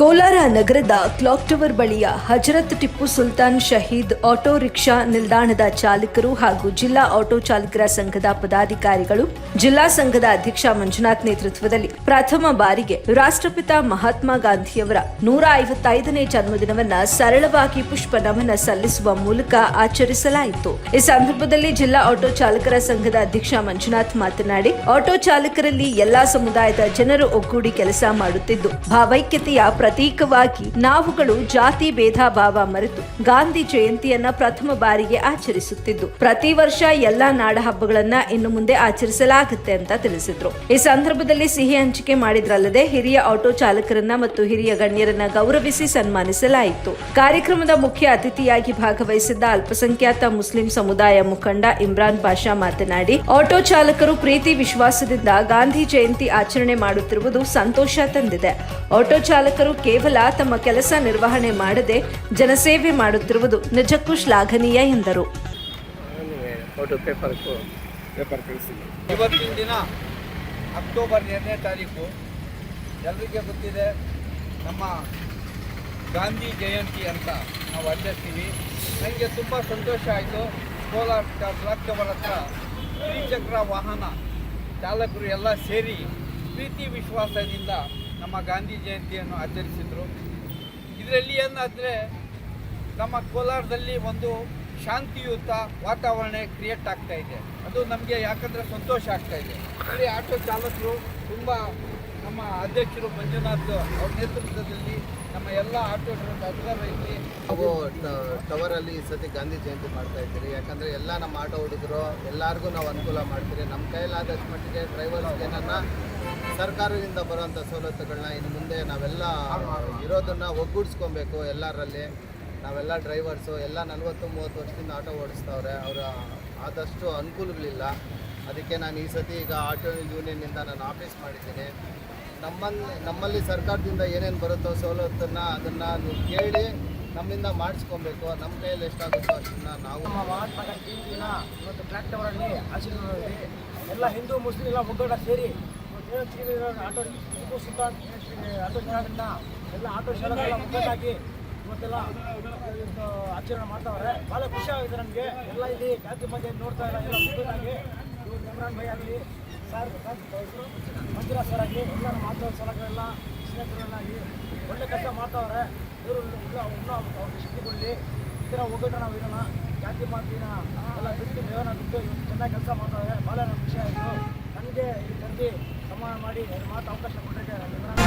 ಕೋಲಾರ ನಗರದ clock tower ಬಳಿಯ Hazrat Tipu Sultan Shaheed auto rickshaw ನಿಲ್ದಾಣದ ಚಾಲಕರು ಹಾಗೂ ಜಿಲ್ಲಾ ಆಟೋ ಚಾಲಕರ ಸಂಘದ ಪದಾಧಿಕಾರಿಗಳು ಜಿಲ್ಲಾ ಸಂಘದ ಅಧ್ಯಕ್ಷ ಮಂಜುನಾಥ್ ನೇತೃತ್ವದಲ್ಲಿ ಪ್ರಥಮ ಬಾರಿಗೆ ರಾಷ್ಟ್ರಪಿತ ಮಹಾತ್ಮ ಗಾಂಧಿಯವರ ನೂರ ಐವತ್ತೈದನೇ ಜನ್ಮದಿನವನ್ನ ಸರಳವಾಗಿ ಪುಷ್ಪ ನಮನ ಸಲ್ಲಿಸುವ ಮೂಲಕ ಆಚರಿಸಲಾಯಿತು. ಈ ಸಂದರ್ಭದಲ್ಲಿ ಜಿಲ್ಲಾ ಆಟೋ ಚಾಲಕರ ಸಂಘದ ಅಧ್ಯಕ್ಷ ಮಂಜುನಾಥ್ ಮಾತನಾಡಿ, ಆಟೋ ಚಾಲಕರಲ್ಲಿ ಎಲ್ಲಾ ಸಮುದಾಯದ ಜನರು ಒಗ್ಗೂಡಿ ಕೆಲಸ ಮಾಡುತ್ತಿದ್ದು, ಭಾವೈಕ್ಯತೆಯ ಪ್ರತೀಕವಾಗಿ ನಾವುಗಳು ಜಾತಿ ಭೇದ ಭಾವ ಮರೆತು ಗಾಂಧಿ ಜಯಂತಿಯನ್ನ ಪ್ರಥಮ ಬಾರಿಗೆ ಆಚರಿಸುತ್ತಿದ್ದು, ಪ್ರತಿ ವರ್ಷ ಎಲ್ಲಾ ನಾಡ ಹಬ್ಬಗಳನ್ನ ಇನ್ನು ಮುಂದೆ ಆಚರಿಸಲಾಗುತ್ತೆ ಅಂತ ತಿಳಿಸಿದ್ರು. ಈ ಸಂದರ್ಭದಲ್ಲಿ ಸಿಹಿ ಹಂಚಿಕೆ ಮಾಡಿದ್ರಲ್ಲದೆ ಹಿರಿಯ ಆಟೋ ಚಾಲಕರನ್ನ ಮತ್ತು ಹಿರಿಯ ಗಣ್ಯರನ್ನ ಗೌರವಿಸಿ ಸನ್ಮಾನಿಸಲಾಯಿತು. ಕಾರ್ಯಕ್ರಮದ ಮುಖ್ಯ ಅತಿಥಿಯಾಗಿ ಭಾಗವಹಿಸಿದ್ದ ಅಲ್ಪಸಂಖ್ಯಾತ ಮುಸ್ಲಿಂ ಸಮುದಾಯ ಮುಖಂಡ ಇಮ್ರಾನ್ ಪಾಷಾ ಮಾತನಾಡಿ, ಆಟೋ ಚಾಲಕರು ಪ್ರೀತಿ ವಿಶ್ವಾಸದಿಂದ ಗಾಂಧಿ ಜಯಂತಿ ಆಚರಣೆ ಮಾಡುತ್ತಿರುವುದು ಸಂತೋಷ ತಂದಿದೆ. ಆಟೋ ಚಾಲಕರು ಕೇವಲ ತಮ್ಮ ಕೆಲಸ ನಿರ್ವಹಣೆ ಮಾಡದೆ ಜನಸೇವೆ ಮಾಡುತ್ತಿರುವುದು ನಿಜಕ್ಕೂ ಶ್ಲಾಘನೀಯ ಎಂದರು. ಇವತ್ತಿನ ದಿನ ಅಕ್ಟೋಬರ್ ಎರಡನೇ ತಾರೀಕು ಎಲ್ಲರಿಗೆ ಗೊತ್ತಿದೆ ನಮ್ಮ ಗಾಂಧಿ ಜಯಂತಿ ಅಂತ ನಾವು ಆಚರಿಸ್ತೀವಿ ನನಗೆ ತುಂಬ ಸಂತೋಷ ಆಯಿತು. ಕೋಲಾರ ಬ್ಲಾಕ್ ಟವರ್ ಹತ್ರ ತ್ರಿಚಕ್ರ ವಾಹನ ಚಾಲಕರು ಎಲ್ಲ ಸೇರಿ ಪ್ರೀತಿ ವಿಶ್ವಾಸದಿಂದ ನಮ್ಮ ಗಾಂಧಿ ಜಯಂತಿಯನ್ನು ಆಚರಿಸಿದರು. ಇದರಲ್ಲಿ ಏನಾದರೆ ನಮ್ಮ ಕೋಲಾರದಲ್ಲಿ ಒಂದು ಶಾಂತಿಯುತ ವಾತಾವರಣ ಕ್ರಿಯೇಟ್ ಆಗ್ತಾ ಇದೆ. ಅದು ನಮಗೆ ಯಾಕಂದರೆ ಸಂತೋಷ ಆಗ್ತಾ ಇದೆ. ಇಲ್ಲಿ ಆಟೋ ಚಾಲಕರು ತುಂಬ ನಮ್ಮ ಅಧ್ಯಕ್ಷರು ಮಂಜುನಾಥ್ ಅವ್ರ ನೇತೃತ್ವದಲ್ಲಿ ನಮ್ಮ ಎಲ್ಲ ಆಟೋ ಡ್ರೈವರ್ ಇಲ್ಲಿ. ನಾವು ಟವರಲ್ಲಿ ಈ ಸತಿ ಗಾಂಧಿ ಜಯಂತಿ ಮಾಡ್ತಾ ಇದ್ದೀರಿ. ಯಾಕಂದರೆ ಎಲ್ಲ ನಮ್ಮ ಆಟೋ ಹುಡುಗರು ಎಲ್ಲರಿಗೂ ನಾವು ಅನುಕೂಲ ಮಾಡ್ತೀರಿ. ನಮ್ಮ ಕೈಲಾದಷ್ಟು ಮಟ್ಟಿಗೆ ಡ್ರೈವರ್ಸ್ಗೆ ಏನನ್ನ ಸರ್ಕಾರದಿಂದ ಬರುವಂಥ ಸವಲತ್ತುಗಳನ್ನ ಇನ್ನು ಮುಂದೆ ನಾವೆಲ್ಲ ಇರೋದನ್ನು ಒಗ್ಗೂಡಿಸ್ಕೊಬೇಕು ಎಲ್ಲರಲ್ಲಿ. ನಾವೆಲ್ಲ ಡ್ರೈವರ್ಸು, ಎಲ್ಲ ನಲ್ವತ್ತು, ಮೂವತ್ತು ವರ್ಷದಿಂದ ಆಟೋ ಓಡಿಸ್ತವ್ರೆ, ಅವರ ಆದಷ್ಟು ಅನುಕೂಲಗಳಿಲ್ಲ. ಅದಕ್ಕೆ ನಾನು ಈ ಸತಿ ಈಗ ಆಟೋ ಯೂನಿಯನ್ನಿಂದ ನಾನು ಆಫೀಸ್ ಮಾಡಿದ್ದೀನಿ. ನಮ್ಮಲ್ಲಿ ನಮ್ಮಲ್ಲಿ ಸರ್ಕಾರದಿಂದ ಏನೇನು ಬರುತ್ತೋ ಸವಲತ್ತನ್ನು ಅದನ್ನು ನೀವು ಕೇಳಿ ನಮ್ಮಿಂದ ಮಾಡಿಸ್ಕೊಬೇಕು. ನಮ್ಮ ಕೈಯಲ್ಲಿ ಎಷ್ಟಾಗುತ್ತೋ ಅಷ್ಟನ್ನ ನಾವು ಇವತ್ತು ಎಲ್ಲ ಹಿಂದೂ, ಮುಸ್ಲಿಂ ಎಲ್ಲ ಒಗ್ಗಡ ಸೇರಿ ಶ್ರೀ ಆಟೋ ಸುಲ್ತಾನ್ ಶ್ರೀ ಆಟೋ ಚಾಲಕರನ್ನ ಎಲ್ಲ ಆಟೋ ಚಾಲಕರೆಲ್ಲ ಒಗ್ಗಟ್ಟಾಗಿ ಇವತ್ತೆಲ್ಲ ಇವತ್ತು ಆಚರಣೆ ಮಾಡ್ತಾವ್ರೆ ಭಾಳ ಖುಷಿ ನನಗೆ ಎಲ್ಲ ಇಲ್ಲಿ ಜಾತಿ ಮಧ್ಯೆ ನೋಡ್ತಾ ಇಲ್ಲ ಎಲ್ಲ ಇಮ್ರಾನ್ ಭೈ ಆಗಲಿ ಸರ್ ಮಂಜುರಾ ಸರ್ ಆಗಲಿ ಎಲ್ಲ ಸ್ನೇಹಿತರೆಲ್ಲಾಗಿ ಒಳ್ಳೆ ಕೆಲಸ ಮಾಡ್ತಾವ್ರೆ ಇವರು ಇನ್ನೂ ಅವ್ರಿಗೆ ಶಕ್ತಿ ಕೊಡಲಿ ಈ ಥರ ಒಗ್ಗಟ್ಟು ನಾವು ಜಾತಿ ಮಾತಿನ ಬಿಟ್ಟು ಬಿಟ್ಟು ಚೆನ್ನಾಗಿ ಕೆಲಸ ಮಾಡ್ತಾವೆ ಭಾಳ ಖುಷಿ ಆಯಿತು ನನಗೆ ಈ ಮಾಡಿ ಮಾತು ಅವಕಾಶ ಕೊಟ್ಟಿದ್ದೆ